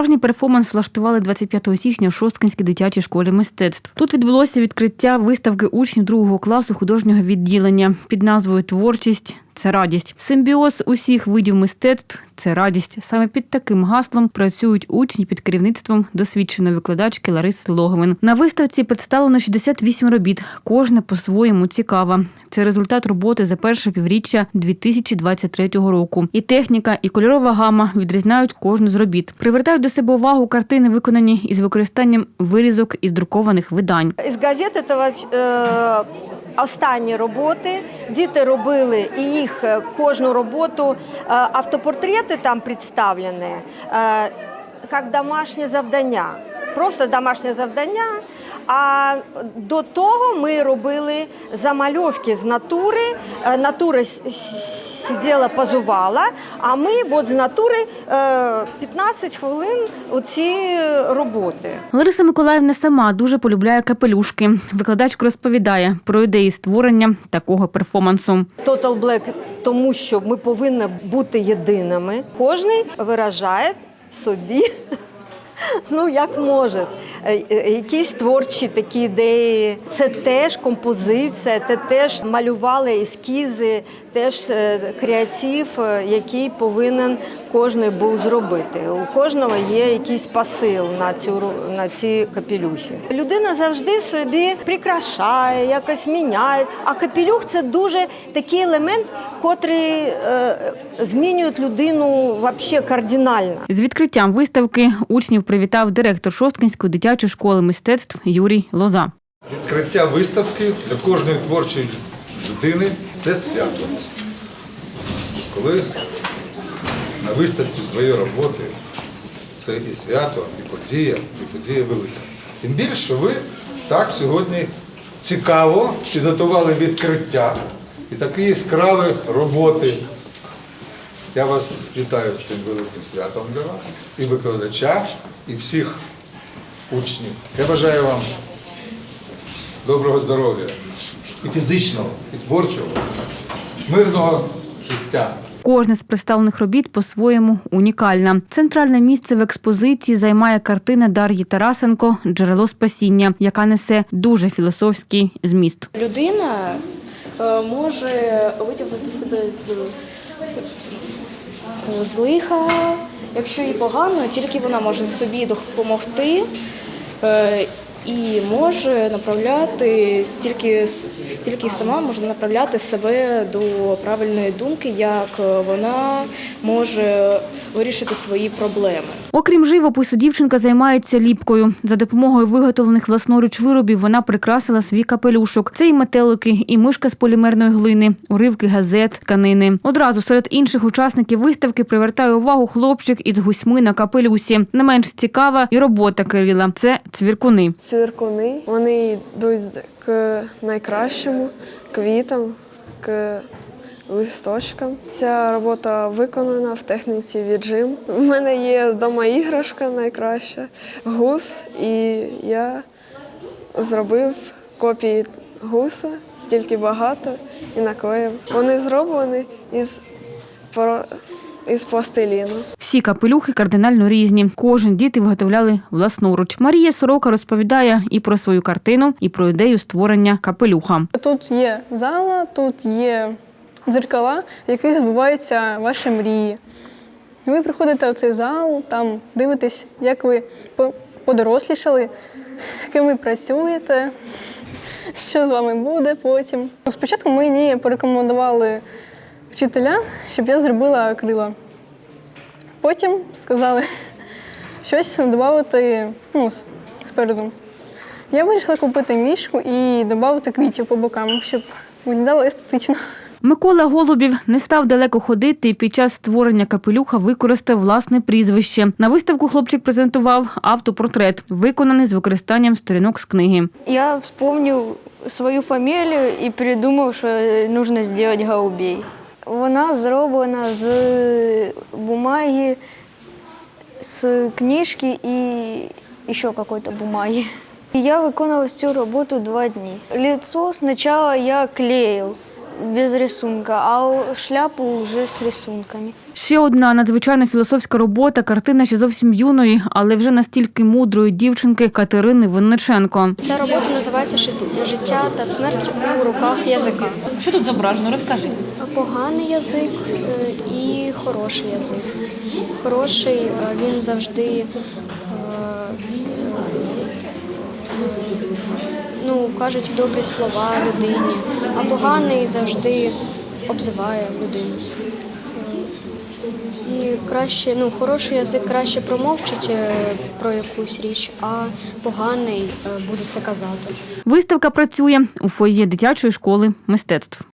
Справжній перформанс влаштували 25 січня в Шосткинській дитячій школі мистецтв. Тут відбулося відкриття виставки учнів другого класу художнього відділення під назвою Творчість. Це радість. Симбіоз усіх видів мистецтв це радість. Саме під таким гаслом працюють учні під керівництвом досвідченої викладачки Лариси Логовин. На виставці представлено 68 робіт. Кожна по-своєму цікава. Це результат роботи за перше півріччя 2023 року. І техніка, і кольорова гама відрізняють кожну з робіт. Привертають до себе увагу картини, виконані із використанням вирізок із друкованих видань. Із газет це е, останні роботи. Діти робили і їх е, кожну роботу. е, Автопортрети там представлені е, як домашнє завдання. Просто домашнє завдання. А до того ми робили замальовки з натури. С- сиділа, позувала, а ми от з натури е, 15 хвилин оці роботи. Лариса Миколаївна сама дуже полюбляє капелюшки. Викладачка розповідає про ідеї створення такого перформансу. Total Black, тому що ми повинні бути єдиними. Кожен виражає собі, ну як може, е, е, якісь творчі такі ідеї. Це теж композиція, це теж малювали ескізи, теж е, креатив, е, який повинен кожен був зробити. У кожного є якийсь посил на цю ру- на ці капелюхи. Людина завжди собі прикрашає, якось міняє. А капелюх це дуже такий елемент, котрий е, змінює людину вообще кардинально. З відкриттям виставки учнів привітав директор Шосткинської дитячої школи мистецтв Юрій Лоза. Відкриття виставки для кожної творчої людини це свято. Коли на виставці твої роботи це і свято, і подія, і подія велика. Тим більше ви так сьогодні цікаво підготували відкриття і такі яскраві роботи. Я вас вітаю з тим великим святом для вас, і викладача, і всіх учнів. Я бажаю вам доброго здоров'я, і фізичного, і творчого, мирного життя. Кожне з представлених робіт по-своєму унікальна. Центральне місце в експозиції займає картина Дар'ї Тарасенко Джерело спасіння, яка несе дуже філософський зміст. людина е, може витягнути себе з, з лиха. Якщо їй погано, тільки вона може собі допомогти е, і може направляти тільки, тільки сама може направляти себе до правильної думки, як вона може вирішити свої проблеми. Окрім живопису, дівчинка займається ліпкою. За допомогою виготовлених власноруч виробів вона прикрасила свій капелюшок. Це і метелики, і мишка з полімерної глини, уривки газет, тканини. Одразу серед інших учасників виставки привертає увагу хлопчик із гусьми на капелюсі. Не менш цікава і робота Кирила. Це цвіркуни. Цвіркуни. Вони йдуть к найкращому, квітам, к листочкам. Ця робота виконана в техніці віджим. У мене є вдома іграшка найкраща, гус, і я зробив копії гуса, тільки багато, і наклеїв. Вони зроблені із, із пластиліну. Всі капелюхи кардинально різні. Кожен діти виготовляли власноруч. Марія Сорока розповідає і про свою картину, і про ідею створення капелюха. Тут є зала, тут є дзеркала, в яких відбуваються ваші мрії. Ви приходите в цей зал, там дивитесь, як ви подорослішали, ким ви працюєте, що з вами буде потім. Спочатку мені порекомендували вчителя, щоб я зробила крила. Потім сказали щось додати ну, спереду. Я вирішила купити мішку і додати квітів по бокам, щоб виглядало естетично. Микола Голубів не став далеко ходити і під час створення капелюха використав власне прізвище. На виставку хлопчик презентував автопортрет, виконаний з використанням сторінок з книги. Я вспомнил свою фамілію і придумав, що нужно зробити голубей. Вона зроблена з бумаги, з книжки і ще якоїсь бумаги. Я виконував цю роботу два дні. Лицо спочатку я клеїв без рисунка, а шляпу вже з рисунками. Ще одна надзвичайно філософська робота, картина ще зовсім юної, але вже настільки мудрої дівчинки Катерини Винниченко. Ця робота називається «Жи- Життя та смерть у руках язика. Що тут зображено? Розкажи. Поганий язик е, і хороший язик. Хороший е, він завжди е, ну, кажуть добрі слова людині, а поганий завжди обзиває людину. І краще, ну, хороший язик краще промовчить е, про якусь річ, а поганий е, буде це казати. Виставка працює у фоє дитячої школи мистецтв.